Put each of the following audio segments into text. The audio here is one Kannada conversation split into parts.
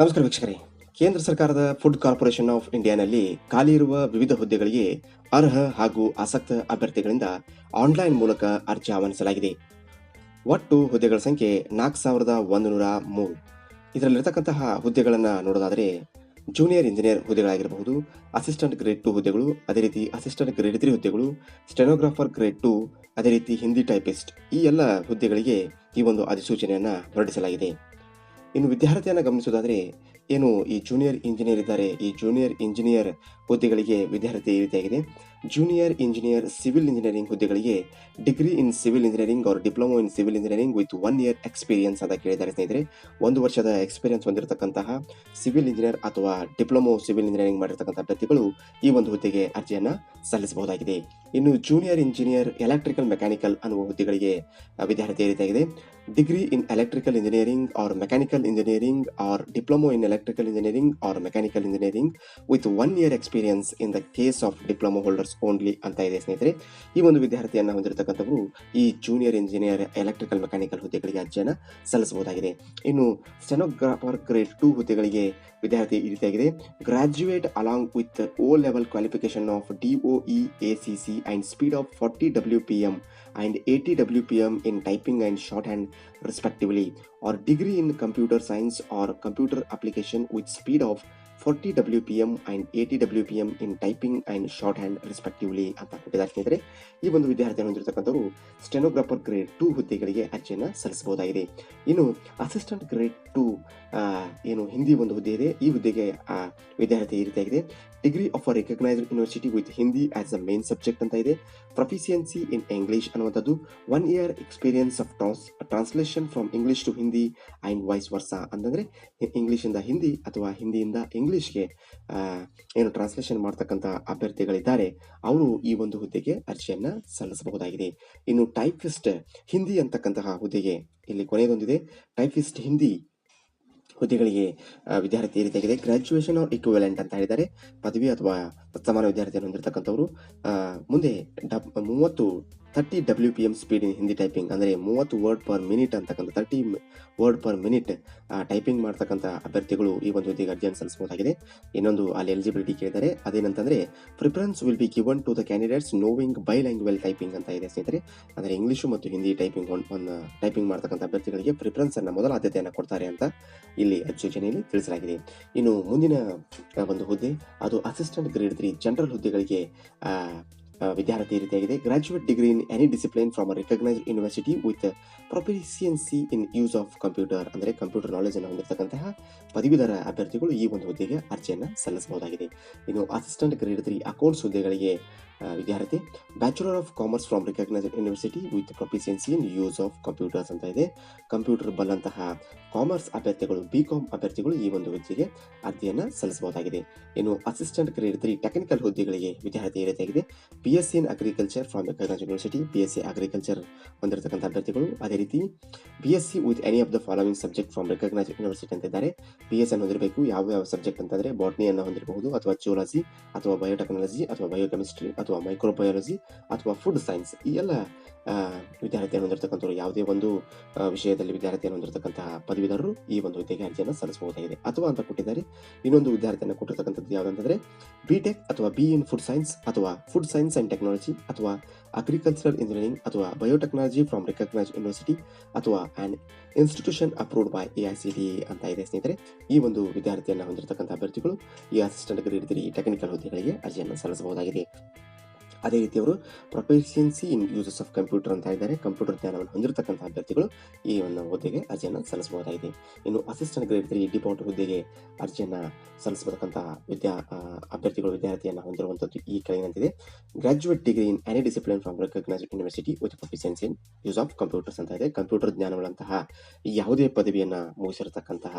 ನಮಸ್ಕಾರ ವೀಕ್ಷಕರೇ. ಕೇಂದ್ರ ಸರ್ಕಾರದ ಫುಡ್ ಕಾರ್ಪೊರೇಷನ್ ಆಫ್ ಇಂಡಿಯಾನಲ್ಲಿ ಖಾಲಿ ಇರುವ ವಿವಿಧ ಹುದ್ದೆಗಳಿಗೆ ಅರ್ಹ ಹಾಗೂ ಆಸಕ್ತ ಅಭ್ಯರ್ಥಿಗಳಿಂದ ಆನ್ಲೈನ್ ಮೂಲಕ ಅರ್ಜಿ ಆಹ್ವಾನಿಸಲಾಗಿದೆ. ಒಟ್ಟು ಹುದ್ದೆಗಳ ಸಂಖ್ಯೆ ನಾಲ್ಕು ಸಾವಿರದ ಒಂದು ನೂರ ಮೂರು. ಇದರಲ್ಲಿರತಕ್ಕಂತಹ ಹುದ್ದೆಗಳನ್ನು ನೋಡೋದಾದರೆ ಜೂನಿಯರ್ ಇಂಜಿನಿಯರ್ ಹುದ್ದೆಗಳಾಗಿರಬಹುದು ಅಸಿಸ್ಟೆಂಟ್ ಗ್ರೇಡ್ ಟು ಹುದ್ದೆಗಳು, ಅದೇ ರೀತಿ ಅಸಿಸ್ಟೆಂಟ್ ಗ್ರೇಡ್ ತ್ರೀ ಹುದ್ದೆಗಳು ಸ್ಟೆನೋಗ್ರಾಫರ್ ಗ್ರೇಡ್ ಟು ಅದೇ ರೀತಿ ಹಿಂದಿ ಟೈಪಿಸ್ಟ್ ಈ ಎಲ್ಲ ಹುದ್ದೆಗಳಿಗೆ ಈ ಒಂದು ಅಧಿಸೂಚನೆಯನ್ನು ಹೊರಡಿಸಲಾಗಿದೆ. ಇನ್ನು ವಿದ್ಯಾರ್ಥಿಯನ್ನು ಗಮನಿಸೋದಾದರೆ ಏನು ಈ ಜೂನಿಯರ್ ಇಂಜಿನಿಯರ್ ಇದ್ದಾರೆ, ಈ ಜೂನಿಯರ್ ಇಂಜಿನಿಯರ್ ಹುದ್ದೆಗಳಿಗೆ ವಿದ್ಯಾರ್ಥಿ ಈ ರೀತಿಯಾಗಿದೆ. ಜೂನಿಯರ್ ಇಂಜಿನಿಯರ್ ಸಿವಿಲ್ ಇಂಜಿನಿಯರಿಂಗ್ ಹುದ್ದೆಗಳಿಗೆ degree in civil engineering or diploma in civil engineering with one year experience ಅಂತ ಕೇಳಿದ್ದಾರೆ ಸ್ನೇಹಿತರೆ. ಒಂದು ವರ್ಷದ ಎಕ್ಸ್ಪೀರಿಯನ್ಸ್ ಹೊಂದಿರತಕ್ಕಂತಹ ಸಿವಿಲ್ ಇಂಜಿನಿಯರ್ ಅಥವಾ ಡಿಪ್ಲೊಮೊ ಸಿವಿಲ್ ಇಂಜಿನಿಯರಿಂಗ್ ಮಾಡಿರ್ತಕ್ಕಂಥ ಅಭ್ಯರ್ಥಿಗಳು ಈ ಒಂದು ಹುದ್ದೆಗೆ ಅರ್ಜಿಯನ್ನು ಸಲ್ಲಿಸಬಹುದಾಗಿದೆ. ಇನ್ನು ಜೂನಿಯರ್ ಇಂಜಿನಿಯರ್ ಎಲೆಕ್ಟ್ರಿಕಲ್ ಮೆಕ್ಯಾನಿಕಲ್ ಅನ್ನುವ ಹುದ್ದೆಗಳಿಗೆ ವಿದ್ಯಾರ್ಥಿ ರೀತಿಯಾಗಿದೆ. Degree in electrical engineering or mechanical engineering or diploma in electrical engineering or mechanical engineering with one year experience in the case of diploma holders only ಅಂತ ಇದೆ, ಸ್ನೇಹಿತರೆ. ಈ ಒಂದು ವಿದ್ಯಾರ್ಥಿಯನ್ನು ಹೊಂದಿರತಕ್ಕಂಥವರು ಈ ಜೂನಿಯರ್ ಇಂಜಿನಿಯರ್ ಎಲೆಕ್ಟ್ರಿಕಲ್ ಮೆಕ್ಯಾನಿಕಲ್ ಹುದ್ದೆಗಳಿಗೆ ಅರ್ಜಿಯನ್ನು ಸಲ್ಲಿಸಬಹುದಾಗಿದೆ. ಇನ್ನು ಸ್ಟೆನೋಗ್ರಾಫರ್ ಗ್ರೇಡ್ ಟು ಹುದ್ದೆಗಳಿಗೆ ವಿದ್ಯಾರ್ಥಿ ಈ ರೀತಿಯಾಗಿದೆ graduate along with O level qualification of DOE A C C and speed of forty W P M and eighty W P M in typing and shorthand respectively or degree in computer science or computer application with speed of forty W P M and eighty W P M in typing shorthand respectively ಅಂತ ಕೊಟ್ಟಿದ್ದಾರೆ. ಈ ಒಂದು ವಿದ್ಯಾರ್ಥಿಯನ್ನು ಹೊಂದಿರತಕ್ಕಂಥವರು ಸ್ಟೆನೋಗ್ರಾಫರ್ ಗ್ರೇಡ್ ಟು ಹುದ್ದೆಗಳಿಗೆ ಅರ್ಜಿಯನ್ನು ಸಲ್ಲಿಸಬಹುದಾಗಿದೆ. ಇನ್ನು ಅಸಿಸ್ಟೆಂಟ್ ಗ್ರೇಡ್ ಟು ಏನು ಹಿಂದಿ ಒಂದು ಹುದ್ದೆ ಇದೆ. ಈ ಹುದ್ದೆಗೆ ವಿದ್ಯಾರ್ಥಿ ಈ ರೀತಿಯಾಗಿದೆ degree of a recognised university with Hindi as a main subject ಅಂತ ಇದೆ. ಪ್ರೊಫಿಸಿಯನ್ಸಿ ಇನ್ ಇಂಗ್ಲಿಷ್ ಅನ್ನುವಂಥದ್ದು one year experience of trans translation from English to Hindi and vice versa ಅಂತಂದರೆ ಇಂಗ್ಲೀಷಿಂದ ಹಿಂದಿ ಅಥವಾ ಹಿಂದಿಯಿಂದ ಇಂಗ್ಲೀಷ್ಗೆ ಏನು ಟ್ರಾನ್ಸ್ಲೇಷನ್ ಮಾಡ್ತಕ್ಕಂಥ ಅಭ್ಯರ್ಥಿಗಳಿದ್ದಾರೆ ಅವರು ಈ ಒಂದು ಹುದ್ದೆಗೆ ಅರ್ಜಿಯನ್ನು ಸಲ್ಲಿಸಬಹುದಾಗಿದೆ. ಇನ್ನು ಟೈಪಿಸ್ಟ್ ಹಿಂದಿ ಅಂತಕ್ಕಂತಹ ಹುದ್ದೆಗೆ ಇಲ್ಲಿ ಕೊನೆಯದೊಂದಿದೆ ಟೈಪಿಸ್ಟ್ ಹಿಂದಿ ಹುದ್ದೆಗಳಿಗೆ ವಿದ್ಯಾರ್ಥಿ ರೀತಿಯಾಗಿದೆ ಗ್ರಾಜ್ಯುಯೇಷನ್ ಆರ್ ಇಕ್ವಿವೆಲೆಂಟ್ ಅಂತ ಹೇಳಿದ್ದಾರೆ. ಪದವಿ ಅಥವಾ ಸಮಾನ ವಿದ್ಯಾರ್ಥಿಯನ್ನು ಹೊಂದಿರತಕ್ಕಂಥವರು ಮುಂದೆ ಡಬ್, ಮೂವತ್ತು thirty W P M speed in Hindi typing ಅಂದರೆ ಮೂವತ್ತು ವರ್ಡ್ ಪರ್ ಮಿನಿಟ್ ಅಂತಕ್ಕಂಥ thirty word per minute typing ಮಾಡ್ತಕ್ಕಂಥ ಅಭ್ಯರ್ಥಿಗಳು ಈ ಒಂದು ಹುದ್ದೆಗೆ ಅರ್ಜಿಯನ್ನು ಸಲ್ಲಿಸಬಹುದಾಗಿದೆ. ಇನ್ನೊಂದು ಅಲ್ಲಿ ಎಲಿಜಿಬಿಲಿಟಿ ಕೇಳಿದ್ದಾರೆ ಅದೇನಂತಂದರೆ preference will be given to the candidates knowing bi language typing ಅಂತ ಇದೆ ಸ್ನೇಹಿತರೆ. ಅಂದರೆ ಇಂಗ್ಲೀಷು ಮತ್ತು ಹಿಂದಿ ಟೈಪಿಂಗ್ ಒಂದು ಟೈಪಿಂಗ್ ಮಾಡ್ತಕ್ಕಂಥ ಅಭ್ಯರ್ಥಿಗಳಿಗೆ ಪ್ರಿಫರೆನ್ಸ್ ಅನ್ನು ಮೊದಲ ಆದ್ಯತೆಯನ್ನು ಕೊಡ್ತಾರೆ ಅಂತ ಇಲ್ಲಿ ಅಧಿಸೂಚನೆಯಲ್ಲಿ ತಿಳಿಸಲಾಗಿದೆ. ಇನ್ನು ಮುಂದಿನ ಒಂದು ಹುದ್ದೆ, ಅದು ಅಸಿಸ್ಟೆಂಟ್ ಗ್ರೇಡ್ ತ್ರೀ ಜನರಲ್ ಹುದ್ದೆಗಳಿಗೆ ವಿದ್ಯಾರ್ಥಿ ರೀತಿಯಾಗಿದೆ. Graduate degree in any discipline from a recognised university with proficiency in use of computer ಅಂದರೆ ಕಂಪ್ಯೂಟರ್ ನಾಲೆಜ್ ಅನ್ನು ಹೊಂದಿರತಕ್ಕಂತಹ ಪದವೀಧರ ಅಭ್ಯರ್ಥಿಗಳು ಈ ಒಂದು ಹುದ್ದೆಗೆ ಅರ್ಜಿಯನ್ನು ಸಲ್ಲಿಸಬಹುದಾಗಿದೆ. ಇನ್ನು ಅಸಿಸ್ಟೆಂಟ್ ಗ್ರೇಡ್ ತ್ರೀ ಅಕೌಂಟ್ಸ್ ಹುದ್ದೆಗಳಿಗೆ ವಿದ್ಯಾರ್ಥಿ bachelor of commerce from recognised university with proficiency in use of computers ಅಂತ ಇದೆ. ಕಂಪ್ಯೂಟರ್ ಬಲ್ಲಂತಹ ಕಾಮರ್ಸ್ ಅಭ್ಯರ್ಥಿಗಳು ಬಿ ಕಾಮ್ ಅಭ್ಯರ್ಥಿಗಳು ಈ ಒಂದು ಹುದ್ದೆಗೆ ಅರ್ಜಿಯನ್ನು ಸಲ್ಲಿಸಬಹುದಾಗಿದೆ. ಇನ್ನು ಅಸಿಸ್ಟೆಂಟ್ ಗ್ರೇಡ್ ತ್ರೀ ಟೆಕ್ನಿಕಲ್ ಹುದ್ದೆಗಳಿಗೆ ವಿದ್ಯಾರ್ಥಿ ರೀತಿಯಾಗಿದೆ. B S C in agriculture from recognised university B S C agriculture ಹೊಂದಿರತಕ್ಕಂಥ ಅಭ್ಯರ್ಥಿಗಳು. ಅದೇ ರೀತಿ B S C with any of the following subject from recognise university ಅಂತ ಇದ್ದಾರೆ ಬಿ ಎಸ್ ಅನ್ನು ಹೊಂದಿರಬೇಕು. ಯಾವ ಯಾವ ಸಬ್ಜೆಕ್ಟ್ ಅಂತಂದರೆ ಬಾಟ್ನಿಯನ್ನು ಹೊಂದಿರಬಹುದು, ಅಥವಾ ಜಿಯೋಲಜಿ ಅಥವಾ ಬಯೋಟೆಕ್ನಾಲಜಿ ಅಥವಾ ಬಯೋಕೆಮಿಸ್ಟ್ರಿ ಅಥವಾ ಮೈಕ್ರೋಬಯಾಲಜಿ ಅಥವಾ ಫುಡ್ ಸೈನ್ಸ್ ಈ ಎಲ್ಲ ವಿದ್ಯಾರ್ಥಿಯನ್ನು ಹೊಂದಿರತಕ್ಕಂಥವ್ರು ಯಾವುದೇ ಒಂದು ವಿಷಯದಲ್ಲಿ ವಿದ್ಯಾರ್ಥಿಯನ್ನು ಹೊಂದಿರತಕ್ಕಂತಹ ಪದವೀಧರರು ಈ ಒಂದು ಹುದ್ದೆಗೆ ಅರ್ಜಿಯನ್ನು ಸಲ್ಲಿಸಬಹುದಾಗಿದೆ. ಅಥವಾ ಅಂತ ಕೊಟ್ಟಿದ್ದಾರೆ. ಇನ್ನೊಂದು ವಿದ್ಯಾರ್ಥಿಯನ್ನು ಕೊಟ್ಟಿರ್ತಕ್ಕಂಥದ್ದು ಯಾವುದಂದ್ರೆ ಬಿ ಟೆಕ್ ಅಥವಾ ಬಿ ಇನ್ ಫುಡ್ ಸೈನ್ಸ್ ಅಥವಾ ಫುಡ್ ಸೈನ್ಸ್ ಆ್ಯಂಡ್ ಟೆಕ್ನಾಲಜಿ ಅಥವಾ ಅಗ್ರಿಕಲ್ಚರಲ್ ಇಂಜಿನಿಯರಿಂಗ್ ಅಥವಾ ಬಯೋಟೆಕ್ನಾಲಜಿ ಫ್ರಮ್ ರೆಕಗ್ನೈಸ್ ಯೂನಿವರ್ಸಿಟಿ ಅಥವಾ and institution approved by A I C D ಅಂತ ಇದೆ ಸ್ನೇಹಿತರೆ. ಈ ಒಂದು ವಿದ್ಯಾರ್ಥಿಯನ್ನು ಹೊಂದಿರತಕ್ಕಂಥ ಅಭ್ಯರ್ಥಿಗಳು ಈ ಅಸಿಸ್ಟೆಂಟ್ ಗ್ರೇಡ್ ತ್ರೀ ಟೆಕ್ನಿಕಲ್ ಹುದ್ದೆಗಳಿಗೆ ಅರ್ಜಿಯನ್ನು ಸಲ್ಲಿಸಬಹುದಾಗಿದೆ. ಅದೇ ರೀತಿ ಅವರು proficiency in uses of computer ಅಂತ ಇದ್ದಾರೆ. ಕಂಪ್ಯೂಟರ್ ಜ್ಞಾನವನ್ನು ಹೊಂದಿರತಕ್ಕಂಥ ಅಭ್ಯರ್ಥಿಗಳು ಈ ಒಂದು ಹುದ್ದೆಗೆ ಅರ್ಜಿಯನ್ನು ಸಲ್ಲಿಸಬಹುದಾಗಿದೆ. ಇನ್ನು ಅಸಿಸ್ಟೆಂಟ್ ಗ್ರೇಡ್ ಡಿಪೋರ್ಟ್ ಹುದ್ದೆಗೆ ಅರ್ಜಿಯನ್ನು ಸಲ್ಲಿಸತಕ್ಕಂಥ ವಿದ್ಯಾ ಅಭ್ಯರ್ಥಿಗಳು, ವಿದ್ಯಾರ್ಥಿಯನ್ನು ಹೊಂದಿರುವಂಥದ್ದು ಈ ಕೆಳಗಿನಂತಿದೆ. Graduate degree in any discipline from recognised university with proficiency in use of computers ಅಂತ ಇದೆ. ಕಂಪ್ಯೂಟರ್ ಜ್ಞಾನಗಳಂತಹ ಯಾವುದೇ ಪದವಿಯನ್ನು ಮುಗಿಸಿರತಕ್ಕಂತಹ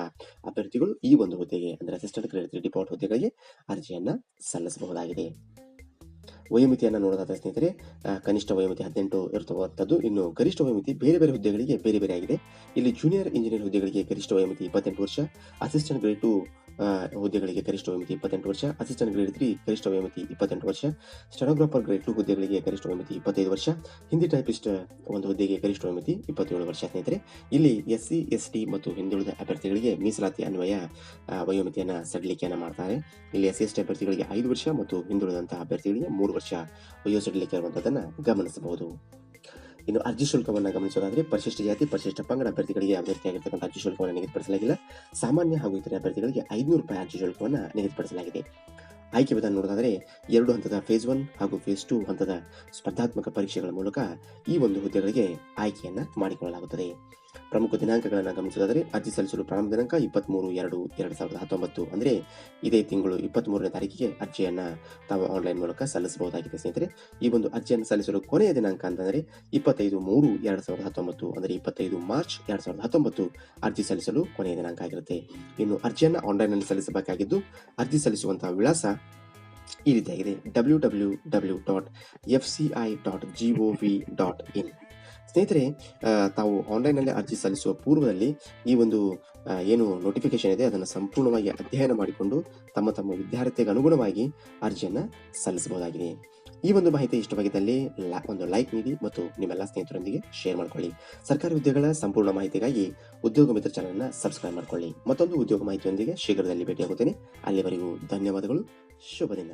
ಅಭ್ಯರ್ಥಿಗಳು ಈ ಒಂದು ಹುದ್ದೆಗೆ, ಅಂದರೆ ಅಸಿಸ್ಟೆಂಟ್ ಗ್ರೇಡ್ ತ್ರೀ ಡಿಪೋರ್ಟ್ ಹುದ್ದೆಗಳಿಗೆ ಅರ್ಜಿಯನ್ನು ಸಲ್ಲಿಸಬಹುದಾಗಿದೆ. ವಯೋಮಿತಿಯನ್ನು ನೋಡೋದಾದ ಸ್ನೇಹಿತರೆ ಕನಿಷ್ಠ ವಯೋಮಿತಿ ಹದಿನೆಂಟು ಇರುತ್ತದ್ದು ಇನ್ನು ಗರಿಷ್ಠ ವಯೋಮಿತಿ ಬೇರೆ ಬೇರೆ ಹುದ್ದೆಗಳಿಗೆ ಬೇರೆ ಬೇರೆ ಆಗಿದೆ. ಇಲ್ಲಿ ಜೂನಿಯರ್ ಇಂಜಿನಿಯರ್ ಹುದ್ದೆಗಳಿಗೆ ಗರಿಷ್ಠ ವಯೋಮಿತಿ ಇಪ್ಪತ್ತೆಂಟು ವರ್ಷ ಅಸಿಸ್ಟೆಂಟ್ ಗ್ರೇಡ್ ಟು ಹುದ್ದೆಗಳಿಗೆ ಗರಿಷ್ಠ ವಯೋಮಿತಿ ಇಪ್ಪತ್ತೆಂಟು ವರ್ಷ ಅಸಿಸ್ಟೆಂಟ್ ಗ್ರೇಡ್ ತ್ರೀ ಗರಿಷ್ಠ ವಯೋಮಿತಿ ಇಪ್ಪತ್ತೆಂಟು ವರ್ಷ. ಸ್ಟೆನೋಗ್ರಾಫರ್ ಗ್ರೇಡ್ ಟು ಹುದ್ದೆಗಳಿಗೆ ಗರಿಷ್ಠ ವಯೋಮಿತಿ ಇಪ್ಪತ್ತೈದು ವರ್ಷ. ಹಿಂದಿ ಟೈಪಿಸ್ಟ್ ಒಂದು ಹುದ್ದೆಗೆ ಗರಿಷ್ಠ ವಯೋಮಿತಿ ಇಪ್ಪತ್ತೇಳು ವರ್ಷ. ಸ್ನೇಹಿತರೆ, ಇಲ್ಲಿ ಎಸ್ ಸಿ ಎಸ್ ಟಿ ಮತ್ತು ಹಿಂದುಳಿದ ಅಭ್ಯರ್ಥಿಗಳಿಗೆ ಮೀಸಲಾತಿ ಅನ್ವಯ ವಯೋಮಿತಿಯನ್ನು ಸಡಿಲಿಕೆಯನ್ನು ಮಾಡ್ತಾರೆ. ಇಲ್ಲಿ ಎಸ್ ಸಿ ಎಸ್ ಟಿ ಅಭ್ಯರ್ಥಿಗಳಿಗೆ ಐದು ವರ್ಷ ಮತ್ತು ಹಿಂದುಳಿದಂತಹ ಅಭ್ಯರ್ಥಿಗಳಿಗೆ ಮೂರು ವರ್ಷ ವಯೋ ಸಡಿಲಿಕೆ ಇರುವಂಥದ್ದನ್ನು ಗಮನಿಸಬಹುದು. ಇನ್ನು ಅರ್ಜಿ ಶುಲ್ಕವನ್ನು ಗಮನಿಸೋದಾದ್ರೆ ಪರಿಶಿಷ್ಟ ಜಾತಿ, ಪರಿಶಿಷ್ಟ ಪಂಗಡ ಅಭ್ಯರ್ಥಿಗಳಿಗೆ ಯಾವುದೇ ರೀತಿಯಾಗಿರ್ತಕ್ಕಂಥ ಅರ್ಜಿ ಶುಲ್ಕವನ್ನು ನಿಗದಿಪಡಿಸಲಾಗಿಲ್ಲ. ಸಾಮಾನ್ಯ ಹಾಗೂ ಇತರೆ ಅಭ್ಯರ್ಥಿಗಳಿಗೆ ಐದುನೂರು ರೂಪಾಯಿ ಅರ್ಜಿ ಶುಲ್ಕವನ್ನು ನಿಗದಿಪಡಿಸಲಾಗಿದೆ. ಆಯ್ಕೆ ವಿಧಾನ ನೋಡೋದಾದರೆ ಎರಡು ಹಂತದ ಫೇಸ್ ಒನ್ ಹಾಗೂ ಫೇಸ್ ಟು ಹಂತದ ಸ್ಪರ್ಧಾತ್ಮಕ ಪರೀಕ್ಷೆಗಳ ಮೂಲಕ ಈ ಒಂದು ಹುದ್ದೆಗಳಿಗೆ ಆಯ್ಕೆಯನ್ನು ಮಾಡಿಕೊಳ್ಳಲಾಗುತ್ತದೆ. ಪ್ರಮುಖ ದಿನಾಂಕಗಳನ್ನು ಗಮನಿಸೋದಾದರೆ ಅರ್ಜಿ ಸಲ್ಲಿಸಲು ಪ್ರಾರಂಭ ದಿನಾಂಕ ಇಪ್ಪತ್ತ್ಮೂರು ಎರಡು ಎರಡು ಸಾವಿರದ ಹತ್ತೊಂಬತ್ತು ಅಂದರೆ ಇದೇ ತಿಂಗಳು ಇಪ್ಪತ್ತ್ಮೂರನೇ ತಾರೀಕಿಗೆ ಅರ್ಜಿಯನ್ನು ತಾವು ಆನ್ಲೈನ್ ಮೂಲಕ ಸಲ್ಲಿಸಬಹುದಾಗಿದೆ. ಸ್ನೇಹಿತರೆ, ಈ ಒಂದು ಅರ್ಜಿಯನ್ನು ಸಲ್ಲಿಸಲು ಕೊನೆಯ ದಿನಾಂಕ ಅಂತಂದರೆ ಇಪ್ಪತ್ತೈದು ಮೂರು ಎರಡು ಸಾವಿರದ ಹತ್ತೊಂಬತ್ತು ಅಂದರೆ ಇಪ್ಪತ್ತೈದು ಮಾರ್ಚ್ ಎರಡು ಸಾವಿರದ ಹತ್ತೊಂಬತ್ತು ಅರ್ಜಿ ಸಲ್ಲಿಸಲು ಕೊನೆಯ ದಿನಾಂಕ ಆಗಿರುತ್ತೆ. ಇನ್ನು ಅರ್ಜಿಯನ್ನು ಆನ್ಲೈನ್ನಲ್ಲಿ ಸಲ್ಲಿಸಬೇಕಾಗಿದ್ದು ಅರ್ಜಿ ಸಲ್ಲಿಸುವಂತಹ ವಿಳಾಸ ಈ ರೀತಿಯಾಗಿದೆ W W W dot F C I dot G O V dot in ಸ್ನೇಹಿತರೆ ತಾವು ಆನ್ಲೈನ್ನಲ್ಲಿ ಅರ್ಜಿ ಸಲ್ಲಿಸುವ ಪೂರ್ವದಲ್ಲಿ ಈ ಒಂದು ಏನು ನೋಟಿಫಿಕೇಶನ್ ಇದೆ, ಅದನ್ನು ಸಂಪೂರ್ಣವಾಗಿ ಅಧ್ಯಯನ ಮಾಡಿಕೊಂಡು ತಮ್ಮ ತಮ್ಮ ವಿದ್ಯಾರ್ಥಿಗೆ ಅನುಗುಣವಾಗಿ ಅರ್ಜಿಯನ್ನು ಸಲ್ಲಿಸಬಹುದಾಗಿದೆ. ಈ ಒಂದು ಮಾಹಿತಿ ಇಷ್ಟವಾಗಿದ್ದಲ್ಲಿ ಒಂದು ಲೈಕ್ ನೀಡಿ ಮತ್ತು ನಿಮ್ಮೆಲ್ಲ ಸ್ನೇಹಿತರೊಂದಿಗೆ ಶೇರ್ ಮಾಡಿಕೊಳ್ಳಿ. ಸರ್ಕಾರಿ ಉದ್ಯೋಗಗಳ ಸಂಪೂರ್ಣ ಮಾಹಿತಿಗಾಗಿ ಉದ್ಯೋಗ ಮಿತ್ರ ಚಾನಲ್ನ ಸಬ್ಸ್ಕ್ರೈಬ್ ಮಾಡಿಕೊಳ್ಳಿ. ಮತ್ತೊಂದು ಉದ್ಯೋಗ ಮಾಹಿತಿಯೊಂದಿಗೆ ಶೀಘ್ರದಲ್ಲಿ ಭೇಟಿಯಾಗುತ್ತೇನೆ. ಅಲ್ಲಿವರೆಗೂ ಧನ್ಯವಾದಗಳು. ಶುಭ ದಿನ.